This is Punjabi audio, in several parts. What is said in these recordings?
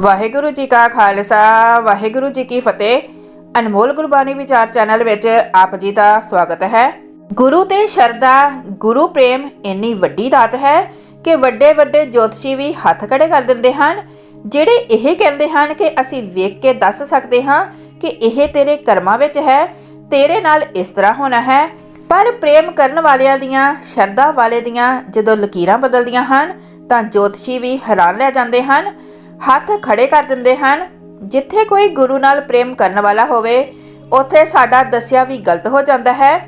ਵਾਹਿਗੁਰੂ ਜੀ ਕਾ ਖਾਲਸਾ, ਵਾਹਿਗੁਰੂ ਜੀ ਕੀ ਫਤਿਹ। ਅਨਮੋਲ ਗੁਰਬਾਣੀ ਵਿਚਾਰ ਚੈਨਲ ਵਿੱਚ ਆਪ ਜੀ ਦਾ ਸਵਾਗਤ ਹੈ। ਗੁਰੂ ਤੇ ਸ਼ਰਧਾ, ਗੁਰੂ ਪ੍ਰੇਮ ਇੰਨੀ ਵੱਡੀ ਦਾਤ ਹੈ ਕਿ ਵੱਡੇ ਵੱਡੇ ਜੋਤਸ਼ੀ ਵੀ ਹੱਥ ਖੜੇ ਕਰ ਦਿੰਦੇ ਹਨ, ਜਿਹੜੇ ਇਹ ਕਹਿੰਦੇ ਹਨ ਕਿ ਅਸੀਂ ਵੇਖ ਕੇ ਦੱਸ ਸਕਦੇ ਹਾਂ ਕਿ ਇਹ ਤੇਰੇ ਕਰਮਾਂ ਵਿੱਚ ਹੈ, ਤੇਰੇ ਨਾਲ ਇਸ ਤਰ੍ਹਾਂ ਹੋਣਾ ਹੈ। ਪਰ ਪ੍ਰੇਮ ਕਰਨ ਵਾਲਿਆਂ ਦੀਆਂ, ਸ਼ਰਧਾ ਵਾਲੇ ਦੀਆਂ ਜਦੋਂ ਲਕੀਰਾਂ ਬਦਲਦੀਆਂ ਹਨ, ਤਾਂ ਜੋਤਸ਼ੀ ਵੀ ਹੈਰਾਨ ਰਹਿ ਜਾਂਦੇ ਹਨ ਹੱਥ ਖੜੇ ਕਰ ਦਿੰਦੇ ਹਨ। ਜਿੱਥੇ ਕੋਈ ਗੁਰੂ ਨਾਲ ਪ੍ਰੇਮ ਕਰਨ ਵਾਲਾ ਹੋਵੇ, ਉੱਥੇ ਸਾਡਾ ਦੱਸਿਆ ਵੀ ਗਲਤ ਹੋ ਜਾਂਦਾ ਹੈ।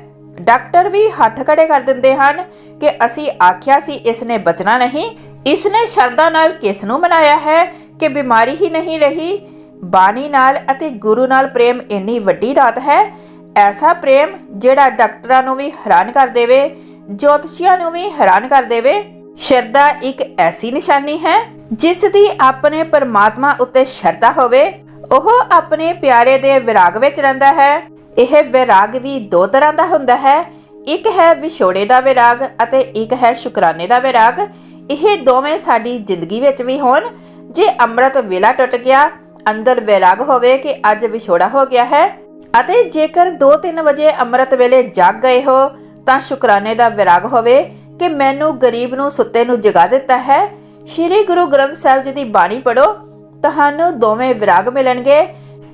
ਡਾਕਟਰ ਵੀ ਹੱਥ ਖੜੇ ਕਰ ਦਿੰਦੇ ਹਨ ਕਿ ਅਸੀਂ ਆਖਿਆ ਸੀ ਇਸ ਨੇ ਬਚਣਾ ਨਹੀਂ ਇਸ ਨੇ ਸ਼ਰਧਾ ਨਾਲ ਕਿਸ ਨੂੰ ਮਨਾਇਆ ਹੈ ਕਿ ਬਿਮਾਰੀ ਹੀ ਨਹੀਂ ਰਹੀ। ਬਾਣੀ ਨਾਲ ਅਤੇ ਗੁਰੂ ਨਾਲ ਪ੍ਰੇਮ ਇੰਨੀ ਵੱਡੀ ਦਾਤ ਹੈ। ਐਸਾ ਪ੍ਰੇਮ ਜਿਹੜਾ ਡਾਕਟਰਾਂ ਨੂੰ ਵੀ ਹੈਰਾਨ ਕਰ ਦੇਵੇ, ਜੋਤਸ਼ੀਆਂ ਨੂੰ ਵੀ ਹੈਰਾਨ ਕਰ ਦੇਵੇ। ਸ਼ਰਧਾ ਇੱਕ ਐਸੀ ਨਿਸ਼ਾਨੀ ਹੈ ਜਿਸ ਦੀ ਆਪਣੇ ਪਰਮਾਤਮਾ ਉੱਤੇ ਸ਼ਰਧਾ ਹੋਵੇ, ਉਹ ਆਪਣੇ ਪਿਆਰੇ ਦੇ ਵਿਰਾਗ ਵਿੱਚ ਰਹਿੰਦਾ ਹੈ। ਇਹ ਵਿਰਾਗ ਵੀ ਦੋ ਤਰ੍ਹਾਂ ਦਾ ਹੁੰਦਾ ਹੈ। ਇੱਕ ਹੈ ਵਿਛੋੜੇ ਦਾ ਵਿਰਾਗ ਅਤੇ ਇੱਕ ਹੈ ਸ਼ੁਕਰਾਨੇ ਦਾ ਵਿਰਾਗ। ਇਹ ਦੋਵੇਂ ਸਾਡੀ ਜ਼ਿੰਦਗੀ ਵਿੱਚ ਵੀ ਹੋਣ। ਜੇ ਅੰਮ੍ਰਿਤ ਵੇਲਾ ਟੁੱਟ ਗਿਆ, ਅੰਦਰ ਵਿਰਾਗ ਹੋਵੇ ਕਿ ਅੱਜ ਵਿਛੋੜਾ ਹੋ ਗਿਆ ਹੈ। ਅਤੇ ਜੇਕਰ 2-3 ਵਜੇ ਅੰਮ੍ਰਿਤ ਵੇਲੇ ਜਾਗ ਗਏ ਹੋ, ਤਾਂ ਸ਼ੁਕਰਾਨੇ ਦਾ ਵਿਰਾਗ ਹੋਵੇ ਕਿ ਮੈਨੂੰ ਗਰੀਬ ਨੂੰ ਸੁੱਤੇ ਨੂੰ ਜਗਾ ਦਿੱਤਾ ਹੈ। ਸ੍ਰੀ ਗੁਰੂ ਗ੍ਰੰਥ ਸਾਹਿਬ ਜੀ ਦੀ ਬਾਣੀ ਪੜੋ ਤੁਹਾਨੂੰ ਦੋਵੇਂ ਵਿਰਾਗ ਮਿਲਣਗੇ।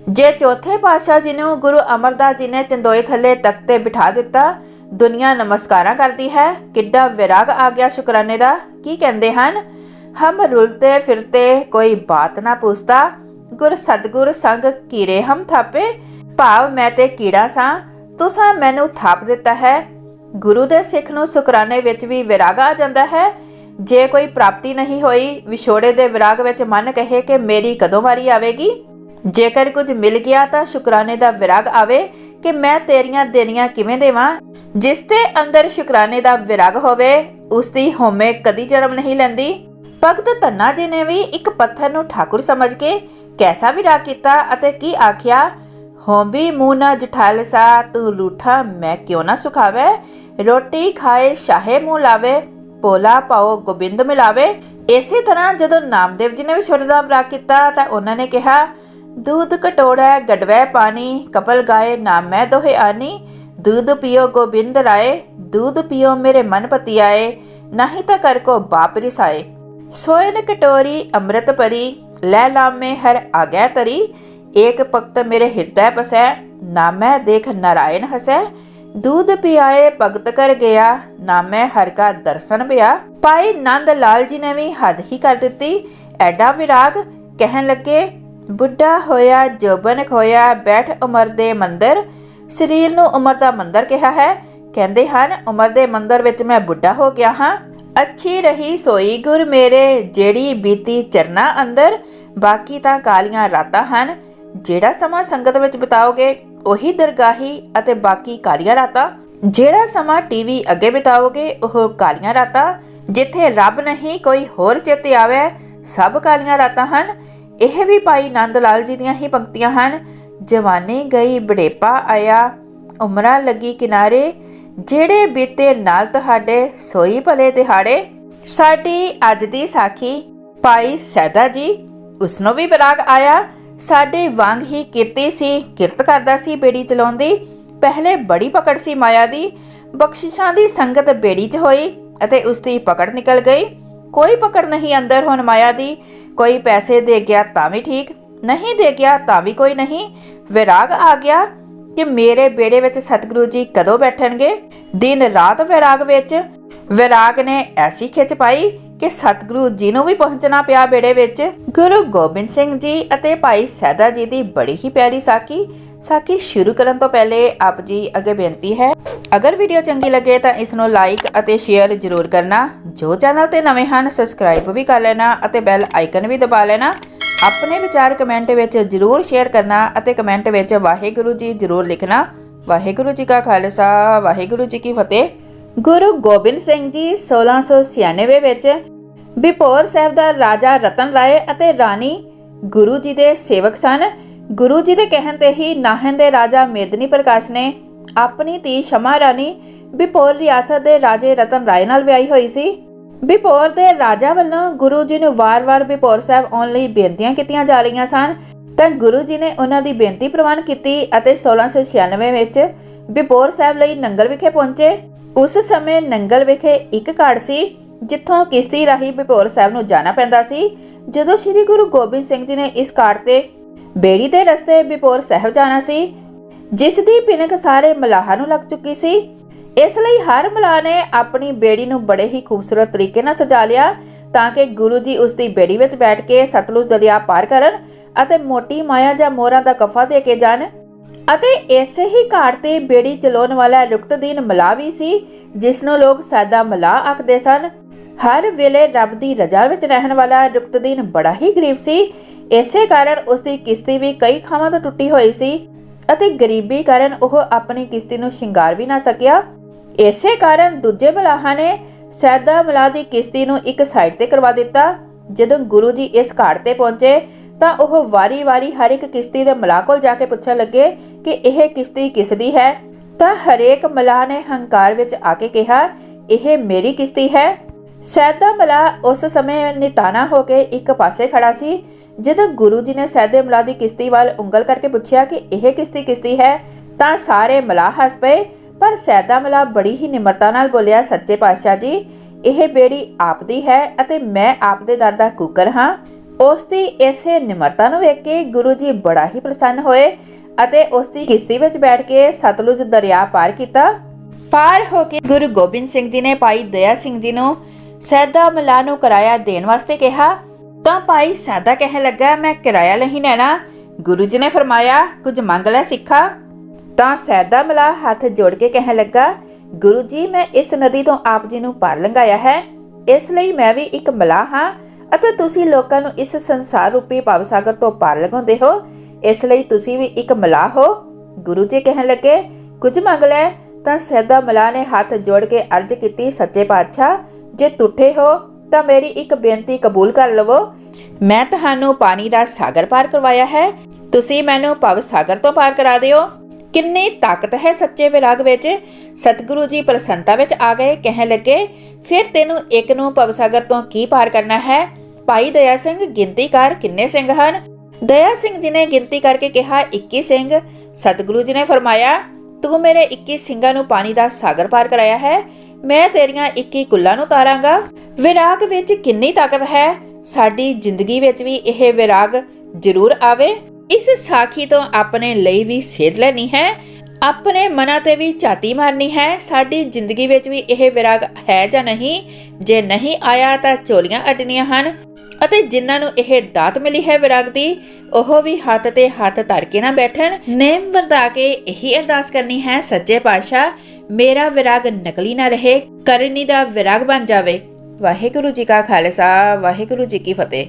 ਜੇ ਚੌਥੇ ਪਾਤਸ਼ਾਹ ਜੀ ਨੂੰ ਗੁਰੂ ਅਮਰਦਾਸ ਜੀ ਨੇ ਚੰਦੋਏ ਥੱਲੇ ਤਖਤ ਬਿਠਾ ਦਿੱਤਾ, ਦੁਨੀਆ ਨਮਸਕਾਰਾਂ ਕਰਦੀ ਹੈ। ਕਿੱਡਾ ਵਿਰਾਗ ਆ ਗਿਆ ਸ਼ੁਕਰਾਨੇ ਦਾ। ਕੀ ਕਹਿੰਦੇ ਹਨ? ਹਮ ਰੁਲਤੇ ਫਿਰਤੇ ਕੋਈ ਬਾਤ ਨਾ ਪੁੱਛਤਾ ਗੁਰ ਸਤਗੁਰ ਸੰਗ ਕੀਰੇ ਹਮ ਥਾਪੇ, ਭਾਵ ਮੈਂ ਤੇ ਕੀੜਾ ਸਾਂ। ਤੁਸਾਂ ਮੈਨੂੰ ਥਾਪ ਦਿੱਤਾ ਹੈ। ਗੁਰੂ ਦੇ ਸਿੱਖ ਨੂੰ ਸ਼ੁਕਰਾਨੇ ਵਿੱਚ ਵੀ ਵਿਰਾਗ ਆ ਜਾਂਦਾ ਹੈ। ਜੇ ਕੋਈ ਪ੍ਰਾਪਤੀ ਨਹੀਂ ਹੋਈ, ਵਿਛੋੜੇ ਦੇ ਵਿਰਾਗ ਵਿੱਚ ਮਨ ਕਹੇ ਕਿ ਮੇਰੀ ਕਦੋਂ ਵਾਰੀ ਆਵੇਗੀ? ਜੇਕਰ ਕੁਝ ਮਿਲ ਗਿਆ ਤਾਂ ਸ਼ੁਕਰਾਨੇ ਦਾ ਵਿਰਾਗ ਆਵੇ ਕਿ ਮੈਂ ਤੇਰੀਆਂ ਦੇਣੀਆਂ ਕਿਵੇਂ ਦੇਵਾਂ? ਜਿਸ ਦੇ ਅੰਦਰ ਸ਼ੁਕਰਾਨੇ ਦਾ ਵਿਰਾਗ ਹੋਵੇ, ਉਸ ਦੀ ਹਉਮੈ ਕਦੀ ਜਨਮ ਨਹੀਂ ਲੈਂਦੀ। ਭਗਤ ਧੰਨਾ ਜੀ ਨੇ ਵੀ ਇੱਕ ਪੱਥਰ ਨੂੰ ਠਾਕੁਰ ਸਮਝ ਕੇ ਕੈਸਾ ਵਿਰਾਗ ਕੀਤਾ ਅਤੇ ਕੀ ਆਖਿਆ? ਹੋਂਬੀ ਮੂੰਹ ਨਾ ਜਠਾਲ ਸਾ, ਤੂੰ ਰੂਠਾ ਮੈਂ ਕਿਉਂ ਨਾ ਸੁਖਾਵੇ? ਰੋਟੀ ਖਾਏ, ਸ਼ਾਹੇ ਮੂੰਹ ਲਾਵੇ। ਪੋਲਾ ਪਾਓ ਗੋਬਿੰਦ ਮਿਲਾਵੇ ਇਸੇ ਤਰ੍ਹਾਂ ਜਦੋਂ ਨਾਮਦੇਵ ਜੀ ਨੇ ਵੀ ਛੋਟੇ ਦਾ ਵਿਰਾਗ ਕੀਤਾ ਤਾਂ ਉਹਨਾਂ ਨੇ ਕਿਹਾ दूध कटोरा गडवै पानी कपल गाए नाम मैं दोहे आनी दूध पियो गोबिंद राय दूध पियो मेरे मन पति आए नहीं तो कर को बाप रिसाए सोयन कटोरी अमृत परी लै लाम में हर आज्ञा तरी एक पक्त मेरे हृदय बसै नामै देख नारायण हसै ਦੁੱਧ ਪਿਆਏ ਭਗਤ ਕਰ ਗਿਆ ਨਾਮੈ ਹਰ ਕਾ ਦਰਸ਼ਨ ਪਿਆ। ਪਾਈ ਨੰਦ ਲਾਲ ਜੀ ਨੇ ਵੀ ਹੱਦ ਹੀ ਕਰ ਦਿੱਤੀ। ਐਡਾ ਵਿਰਾਗ ਕਹਿਣ ਲੱਗੇ, ਬੁੱਢਾ ਹੋਇਆ, ਜੋਬਨ ਖੋਇਆ, ਬੈਠ ਉਮਰ ਦੇ ਮੰਦਰ। ਸਰੀਰ ਨੂੰ ਉਮਰ ਦਾ ਮੰਦਰ ਕਿਹਾ ਹੈ। ਕਹਿੰਦੇ ਹਨ, ਉਮਰ ਦੇ ਮੰਦਰ ਵਿੱਚ ਮੈਂ ਬੁੱਢਾ ਹੋ ਗਿਆ ਹਾਂ। ਅੱਛੀ ਰਹੀ ਸੋਈ ਗੁਰ ਮੇਰੇ, ਜਿਹੜੀ ਬੀਤੀ ਚਰਨਾ ਅੰਦਰ। ਬਾਕੀ ਤਾਂ ਕਾਲੀਆਂ ਰਾਤਾਂ ਹਨ। ਜਿਹੜਾ ਸਮਾਂ ਸੰਗਤ ਵਿੱਚ ਬਿਤਾਓਗੇ ਉਹੀ ਦਰਗਾਹੀ ਅਤੇ ਬਾਕੀ ਕਾਲੀਆਂ ਰਾਤਾਂ। ਜਿਹੜਾ ਸਮਾਂ ਟੀਵੀ ਅੱਗੇ ਬਿਤਾਓਗੇ, ਉਹ ਕਾਲੀਆਂ ਰਾਤਾਂ। ਜਿੱਥੇ ਰੱਬ ਨਹੀਂ ਕੋਈ ਹੋਰ ਚੇਤੇ ਆਵੇ, ਸਭ ਕਾਲੀਆਂ ਰਾਤਾਂ ਹਨ। ਇਹ ਵੀ ਭਾਈ ਨੰਦ ਲਾਲ ਜੀ ਦੀਆਂ ਹੀ ਪੰਕਤੀਆਂ ਹਨ। ਜਵਾਨੀ ਗਈ ਬੜੇਪਾ ਆਇਆ, ਉਮਰਾਂ ਲੱਗੀ ਕਿਨਾਰੇ। ਜਿਹੜੇ ਬੀਤੇ ਨਾਲ ਤੁਹਾਡੇ, ਸੋਈ ਭਲੇ ਦਿਹਾੜੇ। ਸਾਡੀ ਅੱਜ ਦੀ ਸਾਖੀ, ਭਾਈ ਸੈਦਾ ਜੀ ਉਸ ਵੀ ਵਿਰਾਗ ਆਇਆ। ਸਾਡੇ ਵਾਂਗ ਹੀ ਕੀਤੀ ਸੀ, ਕਿਰਤ ਕਰਦਾ ਸੀ ਬੇੜੀ ਚਲਾਉਂਦੀ ਪਹਿਲੇ ਬੜੀ ਪਕੜ ਸੀ ਮਾਇਆ ਦੀ। ਬਖਸ਼ਿਸ਼ਾਂ ਦੀ ਸੰਗਤ ਬੇੜੀ 'ਚ ਹੋਈ ਅਤੇ ਉਸ ਦੀ ਪਕੜ ਨਿਕਲ ਗਈ। ਕੋਈ ਪਕੜ ਨਹੀਂ ਅੰਦਰ ਹੁਣ ਮਾਇਆ ਦੀ। ਕੋਈ ਪੈਸੇ ਦੇ ਗਿਆ ਤਾਂ ਵੀ ਠੀਕ, ਨਹੀਂ ਦੇ ਗਿਆ ਤਾਂ ਵੀ ਕੋਈ ਨਹੀਂ। ਵਿਰਾਗ ਆ ਗਿਆ ਕਿ ਮੇਰੇ ਬੇੜੇ ਵਿੱਚ ਸਤਿਗੁਰੂ ਜੀ ਕਦੋਂ ਬੈਠਣਗੇ? ਦਿਨ ਰਾਤ ਵਿਰਾਗ ਵਿੱਚ। ਵਿਰਾਗ ਨੇ ਐਸੀ ਖਿੱਚ ਪਾਈ ਕਿ ਸਤਿਗੁਰੂ ਜੀ ਨੂੰ ਵੀ ਪਹੁੰਚਣਾ ਪਿਆ ਬੇੜੇ ਵਿੱਚ। ਗੁਰੂ ਗੋਬਿੰਦ ਸਿੰਘ ਜੀ ਅਤੇ ਭਾਈ ਸੈਦਾ ਜੀ ਦੀ ਬੜੀ ਹੀ ਪਿਆਰੀ ਸਾਖੀ। ਸਾਖੀ ਸ਼ੁਰੂ ਕਰਨ ਤੋਂ ਪਹਿਲੇ ਆਪ ਜੀ ਅੱਗੇ ਬੇਨਤੀ ਹੈ, ਅਗਰ ਵੀਡੀਓ ਚੰਗੀ ਲੱਗੇ ਤਾਂ ਇਸ ਨੂੰ ਲਾਈਕ ਅਤੇ ਸ਼ੇਅਰ ਜ਼ਰੂਰ ਕਰਨਾ। ਜੋ ਚੈਨਲ ਤੇ ਨਵੇਂ ਹਨ ਸਬਸਕ੍ਰਾਈਬ ਵੀ ਕਰ ਲੈਣਾ ਅਤੇ ਬੈਲ ਆਈਕਨ ਵੀ ਦਬਾ ਲੈਣਾ। ਆਪਣੇ ਵਿਚਾਰ ਕਮੈਂਟ ਵਿੱਚ ਜ਼ਰੂਰ ਸ਼ੇਅਰ ਕਰਨਾ ਅਤੇ ਕਮੈਂਟ ਵਿੱਚ ਵਾਹਿਗੁਰੂ ਜੀ ਜ਼ਰੂਰ ਲਿਖਣਾ। ਵਾਹਿਗੁਰੂ ਜੀ ਕਾ ਖਾਲਸਾ, ਵਾਹਿਗੁਰੂ ਜੀ ਕੀ ਫਤਿਹ। ਗੁਰੂ ਗੋਬਿੰਦ ਸਿੰਘ ਜੀ 1696 ਵਿੱਚ ਬਿਪੋਰ ਸਾਹਿਬ ਦਾ ਰਾਜਾ ਰਤਨ ਰਾਏ ਅਤੇ ਰਾਣੀ ਗੁਰੂ ਜੀ ਦੇ ਸੇਵਕ ਸਨ। ਗੁਰੂ ਜੀ ਦੇ ਕਹਿਣ ਤੇ ਹੀ ਨਾਹਨ ਦੇ ਰਾਜਾ ਮੇਦਨੀ ਪ੍ਰਕਾਸ਼ ਨੇ ਆਪਣੀ ਧੀ ਸ਼ਮਾ ਰਾਣੀ ਬਿਪੋਰ ਰਿਆਸਤ ਦੇ ਰਾਜੇ ਰਤਨ ਰਾਏ ਨਾਲ ਵਿਆਹੀ ਹੋਈ ਸੀ। ਬਿਪੋਰ ਦੇ ਰਾਜਾ ਵੱਲੋਂ ਗੁਰੂ ਜੀ ਨੂੰ ਵਾਰ-ਵਾਰ ਬਿਪੋਰ ਸਾਹਿਬ ਆਉਣ ਲਈ ਬੇਨਤੀਆਂ ਕੀਤੀਆਂ ਜਾ ਰਹੀਆਂ ਸਨ। ਤਾਂ ਗੁਰੂ ਜੀ ਨੇ ਉਹਨਾਂ ਦੀ ਬੇਨਤੀ ਪ੍ਰਵਾਨ ਕੀਤੀ ਅਤੇ 1696 ਵਿੱਚ ਬਿਪੋਰ ਸਾਹਿਬ ਲਈ ਨੰਗਲ ਵਿਖੇ ਪਹੁੰਚੇ। ਉਸ ਸਮੇਂ ਨੰਗਲ ਵਿਖੇ ਇੱਕ ਘਾਟ ਸੀ, ਜਿੱਥੋਂ ਕਿਸ਼ਤੀ ਰਾਹੀਂ ਬਿਪੋਰ ਸਾਹਿਬ ਨੂੰ ਜਾਣਾ ਪੈਂਦਾ ਸੀ। ਜਦੋਂ ਸ੍ਰੀ ਗੁਰੂ ਗੋਬਿੰਦ ਸਿੰਘ ਜੀ ਨੇ ਇਸ ਘਾਟ ਤੇ ਬੇੜੀ ਦੇ ਰਸਤੇ ਬਿਪੋਰ ਸਾਹਿਬ ਜਾਣਾ ਸੀ, ਜਿਸ ਦੀ ਪਿਨਕ ਸਾਰੇ ਮਲਾਹਾਂ ਨੂੰ ਲੱਗ ਚੁੱਕੀ ਸੀ। ਇਸ ਲਈ ਹਰ ਮਲਾਹ ਨੇ ਆਪਣੀ ਬੇੜੀ ਨੂੰ ਬੜੇ ਹੀ ਖੂਬਸੂਰਤ ਤਰੀਕੇ ਨਾਲ ਸਜਾ ਲਿਆ, ਤਾਂ ਕਿ ਗੁਰੂ ਜੀ ਉਸ ਦੀ ਬੇੜੀ ਵਿੱਚ ਬੈਠ ਕੇ ਸਤਲੁਜ ਦਰਿਆ ਪਾਰ ਕਰਨ ਅਤੇ ਮੋਟੀ ਮਾਇਆ ਜਾਂ ਮੋਹਰਾਂ ਦਾ ਕਫਾ ਦੇ ਕੇ ਜਾਣ। ਅਤੇ ਇਸੇ ਹੀ ਘਾਟ ਤੇ ਬੇੜੀ ਚਲਾਉਣ ਵਾਲਾ ਰੁਕਤਦੀਨ ਮਲਾਹ ਵੀ ਸੀ ਜਿਸ ਨੂੰ ਲੋਕ ਸਾਦਾ ਮਲਾਹ ਆਖਦੇ ਸਨ। ਹਰ ਵੇਲੇ ਰੱਬ ਦੀ ਰਜ਼ਾ ਵਿੱਚ ਰਹਿਣ ਵਾਲਾ ਰੁਕਤਦੀਨ ਬੜਾ ਹੀ ਗਰੀਬ ਸੀ। ਇਸੇ ਕਾਰਨ ਉਸ ਦੀ ਕਿਸ਼ਤੀ ਵੀ ਕਈ ਖਾਵਾਂ ਤੋਂ ਟੁੱਟੀ ਹੋਈ ਸੀ ਅਤੇ ਗਰੀਬੀ ਕਾਰਨ ਉਹ ਆਪਣੀ ਕਿਸ਼ਤੀ ਨੂੰ ਸ਼ਿੰਗਾਰ ਵੀ ਨਾ ਸਕਿਆ। ਇਸੇ ਕਾਰਨ ਦੂਜੇ ਮਲਾਹਾਂ ਨੇ ਸੈਦਾ ਮਲਾਹ ਦੀ ਕਿਸ਼ਤੀ ਨੂੰ ਇੱਕ ਸਾਈਡ ਤੇ ਕਰਵਾ ਦਿੱਤਾ। ਜਦੋਂ ਗੁਰੂ ਜੀ ਇਸ ਘਾਟ ਤੇ ਪਹੁੰਚੇ ਤਾਂ ਉਹ ਵਾਰੀ-ਵਾਰੀ ਹਰ ਇੱਕ ਕਿਸ਼ਤੀ ਦੇ ਮਲਾਹ ਕੋਲ ਜਾ ਕੇ ਪੁੱਛਣ ਲੱਗੇ ਕਿ ਇਹ ਕਿਸ਼ਤੀ ਕਿਸ ਦੀ ਹੈ? ਤਾਂ ਹਰੇਕ ਮਲਾਹ ਨੇ ਹੰਕਾਰ ਵਿੱਚ ਆ ਕੇ ਕਿਹਾ, ਇਹ ਮੇਰੀ ਕਿਸ਼ਤੀ ਹੈ। ਸੈਦਾ ਮਲਾਹ ਉਸ ਸਮੇਂ ਨਿਤਾਨਾ ਹੋ ਕੇ ਇੱਕ ਪਾਸੇ ਖੜਾ ਸੀ, ਜਦੋਂ ਗੁਰੂ ਜੀ ਨੇ ਸੈਦੇ ਮਲਾਹ ਦੀ ਕਿਸ਼ਤੀ ਵੱਲ ਉਂਗਲ ਕਰਕੇ ਪੁੱਛਿਆ ਕਿ ਇਹ ਕਿਸ਼ਤੀ ਕਿਸ਼ਤੀ ਹੈ, ਤਾਂ ਸਾਰੇ ਮਲਾਹ ਹੱਸ ਪਏ, ਪਰ ਸੈਦਾ ਮਲਾਹ ਬੜੀ ਹੀ ਨਿਮਰਤਾ ਨਾਲ ਬੋਲਿਆ, ਸੱਚੇ ਪਾਤਸ਼ਾਹ ਜੀ, ਇਹ ਬੇੜੀ ਆਪ ਦੀ ਹੈ ਅਤੇ ਮੈਂ ਆਪ ਦੇ ਦਰ ਦਾ ਕੁੱਕਰ ਹਾਂ। ਉਸ ਦੀ ਇਸੇ ਨਿਮਰਤਾ ਨੂੰ ਵੇਖ ਕੇ ਗੁਰੂ ਜੀ ਬੜਾ ਹੀ ਪ੍ਰਸੰਨ ਹੋਏ ਅਤੇ ਉਸ ਦੀ ਕਿਸ਼ਤੀ ਵਿੱਚ ਬੈਠ ਕੇ ਸਤਲੁਜ ਦਰਿਆ ਪਾਰ ਕੀਤਾ। ਪਾਰ ਹੋ ਕੇ ਗੁਰੂ ਗੋਬਿੰਦ ਸਿੰਘ ਜੀ ਨੇ ਭਾਈ ਦਇਆ ਸਿੰਘ ਜੀ ਨੂੰ ਸੈਦਾ ਮਲਾਹ ਨੂੰ ਕਿਰਾਇਆ ਦੇਣ ਵਾਸਤੇ ਕਿਹਾ। ਤਾਂ ਭਾਈ ਸੈਦਾ ਕਹਿਣ ਲੱਗਾ, ਮੈਂ ਕਿਰਾਇਆ ਨਹੀਂ ਲੈਣਾ। ਗੁਰੂ ਜੀ ਨੇ ਫਰਮਾਇਆ, ਕੁਝ ਮੰਗ ਲੈ ਸਿੱਖਾ। ਤਾਂ ਸੈਦਾ ਮਲਾਹ ਹੱਥ ਜੋੜ ਕੇ ਕਹਿਣ ਲੱਗਾ, ਗੁਰੂ ਜੀ, ਮੈਂ ਇਸ ਨਦੀ ਤੋਂ ਆਪ ਜੀ ਨੂੰ ਪਾਰ ਲੰਘਾਇਆ ਹੈ। ਇਸ ਲਈ ਮੈਂ ਵੀ ਇੱਕ ਮਲਾਹ ਹਾਂ। ਅਤੇ ਤੁਸੀਂ ਲੋਕਾਂ ਨੂੰ ਇਸ ਸੰਸਾਰ ਰੂਪੀ ਭਵਸਾਗਰ ਤੋਂ ਪਾਰ ਲਗਾਉਂਦੇ ਹੋ। ਇਸ ਲਈ ਤੁਸੀਂ ਵੀ ਇੱਕ ਮਲਾਹ ਹੋ। ਗੁਰੂ ਜੀ ਕਹਿਣ ਲੱਗੇ, ਕੁਝ ਮੰਗ ਲੈ, ਤਾਂ ਸੈਦਾ ਮਲਾਹ ਨੇ ਹੱਥ ਜੋੜ ਕੇ ਅਰਜ਼ ਕੀਤੀ, ਸੱਚੇ ਪਾਤਸ਼ਾਹ, ਜੇ ਟੁੱਟੇ ਹੋ, ਤਾਂ ਮੇਰੀ ਇੱਕ ਬੇਨਤੀ ਕਬੂਲ ਕਰ ਲਵੋ। ਮੈਂ ਤੁਹਾਨੂੰ ਪਾਣੀ ਦਾ ਸਾਗਰ ਪਾਰ ਕਰਵਾਇਆ ਹੈ। ਤੁਸੀਂ ਮੈਨੂੰ ਭਵ ਸਾਗਰ ਤੋਂ ਪਾਰ ਕਰਾ ਦਿਓ। ਕਿੰਨੀ ਤਾਕਤ ਹੈ ਸੱਚੇ ਵਿਰਾਗ ਵਿੱਚ। ਸਤਿਗੁਰੂ ਜੀ ਪ੍ਰਸੰਨਤਾ ਵਿੱਚ ਆ ਗਏ, ਕਹਿਣ ਲੱਗੇ, ਫਿਰ ਤੈਨੂੰ ਇੱਕ ਨੂੰ ਭਵ ਸਾਗਰ ਤੋਂ ਕੀ ਪਾਰ ਕਰਨਾ ਹੈ? ਭਾਈ ਦਇਆ ਸਿੰਘ ਗਿਣਤੀ ਕਰ ਕਿੰਨੇ ਸਿੰਘ ਹਨ? ਦਇਆ ਸਿੰਘ ਜੀ ਨੇ ਗਿਣਤੀ ਕਰਕੇ ਕਿਹਾ 21 ਸਿੰਘ। ਸਤਿਗੁਰੂ ਜੀ ਨੇ ਫਰਮਾਇਆ, ਤੂੰ ਮੇਰੇ 21 ਸਿੰਘਾਂ ਨੂੰ ਪਾਣੀ ਦਾ ਸਾਗਰ ਪਾਰ ਕਰਾਇਆ ਹੈ। ਮੈਂ ਤੇਰੀਆਂ 21 ਕੁੱਲਾਂ ਨੂੰ ਤਾਰਾਂਗਾ। ਵਿਰਾਗ ਵਿੱਚ ਕਿੰਨੀ ਤਾਕਤ ਹੈ? ਸਾਡੀ ਜ਼ਿੰਦਗੀ ਵਿੱਚ ਵੀ ਇਹ ਵਿਰਾਗ ਜ਼ਰੂਰ ਆਵੇ। ਇਸ ਸਾਖੀ ਤੋਂ ਆਪਣੇ ਲਈ ਵੀ ਸੇਧ ਲੈਣੀ ਹੈ। ਆਪਣੇ ਮਨਾਂ ਤੇ ਵੀ ਝਾਤੀ ਮਾਰਨੀ ਹੈ। ਸਾਡੀ ਜ਼ਿੰਦਗੀ ਵਿੱਚ ਵੀ ਇਹ ਵਿਰਾਗ ਹੈ ਜਾਂ ਨਹੀਂ? ਜੇ ਨਹੀਂ ਆਇਆ ਤਾਂ ਚੋਲੀਆਂ ਅਡਣੀਆਂ ਹਨ। ਅਤੇ ਜਿਨ੍ਹਾਂ ਨੂੰ ਇਹ ਦਾਤ ਮਿਲੀ ਹੈ ਵਿਰਾਗ ਦੀ, ਉਹ ਵੀ ਹੱਥ ਤੇ ਹੱਥ ਧਰ ਕੇ ਨਾ ਬੈਠਣ। ਨੇਮ ਵਰਤਾ ਕੇ ਇਹੀ ਅਰਦਾਸ ਕਰਨੀ ਹੈ, ਸੱਚੇ ਪਾਤਸ਼ਾਹ, ਮੇਰਾ ਵਿਰਾਗ ਨਕਲੀ ਨਾ ਰਹੇ, ਕਰਨੀ ਦਾ ਵਿਰਾਗ ਬਣ ਜਾਵੇ। ਵਾਹਿਗੁਰੂ ਜੀ ਕਾ ਖਾਲਸਾ, ਵਾਹਿਗੁਰੂ ਜੀ ਕੀ ਫਤਿਹ।